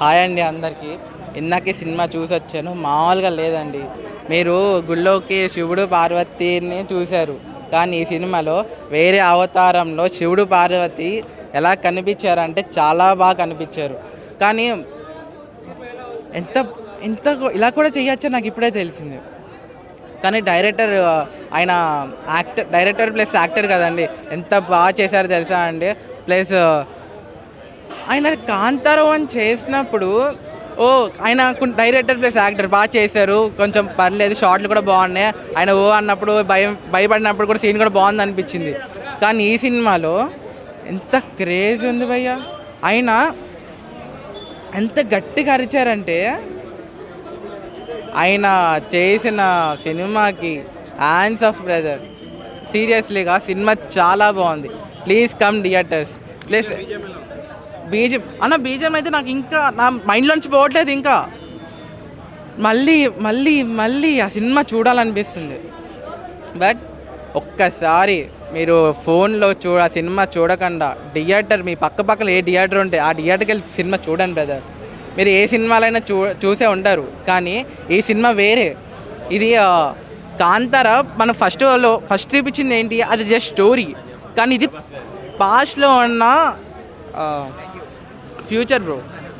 Hi అండి అందరికీ. ఇందాకే సినిమా చూసి వచ్చాను. మామూలుగా లేదండి. మీరు గుళ్ళోకి శివుడు పార్వతిని చూశారు. కానీ ఈ సినిమాలో వేరే అవతారంలో శివుడు పార్వతి ఎలా కనిపించారంటే చాలా బాగా కనిపించారు. కానీ ఎంత ఎంత ఇలా కూడా చేయొచ్చో నాకు ఇప్పుడే తెలిసింది. కానీ డైరెక్టర్ ఆయన యాక్టర్ డైరెక్టర్ ప్లస్ యాక్టర్ కదండి. ఎంత బాగా చేశారో తెలుసా అండి? ప్లస్ ఆయన కాంతారం అని చేసినప్పుడు ఓ ఆయన డైరెక్టర్ ప్లస్ యాక్టర్ బాగా చేశారు. కొంచెం పర్లేదు షార్ట్లు కూడా బాగున్నాయి. ఆయన ఓ అన్నప్పుడు భయం భయపడినప్పుడు కూడా సీన్ కూడా బాగుంది అనిపించింది. కానీ ఈ సినిమాలో ఎంత క్రేజ్ ఉంది భయ్య. ఆయన ఎంత గట్టిగా అరిచారంటే ఆయన చేసిన సినిమాకి హ్యాండ్స్ ఆఫ్ బ్రదర్ సీరియస్లీగా సినిమా చాలా బాగుంది. ప్లీజ్ కమ్ థియేటర్స్ ప్లీజ్ బీజం అన్న బీజం అయితే నాకు ఇంకా నా మైండ్లోంచి పోవట్లేదు ఇంకా. మళ్ళీ మళ్ళీ మళ్ళీ ఆ సినిమా చూడాలనిపిస్తుంది. బట్ ఒక్కసారి మీరు ఫోన్లో చూడ ఆ సినిమా చూడకుండా థియేటర్ మీ పక్క పక్కన ఏ థియేటర్ ఉంటే ఆ థియేటర్కి వెళ్ళి సినిమా చూడండి బ్రదర్ మీరు ఏ సినిమాలైనా చూ చూసే ఉంటారు కానీ ఈ సినిమా వేరే. ఇది కాంతార మన ఫస్ట్లో ఫస్ట్ చూపించింది ఏంటి? అది జస్ట్ స్టోరీ కానీ ఇది పాస్ట్లో ఉన్న ఫ్యూచర్ బ్రో.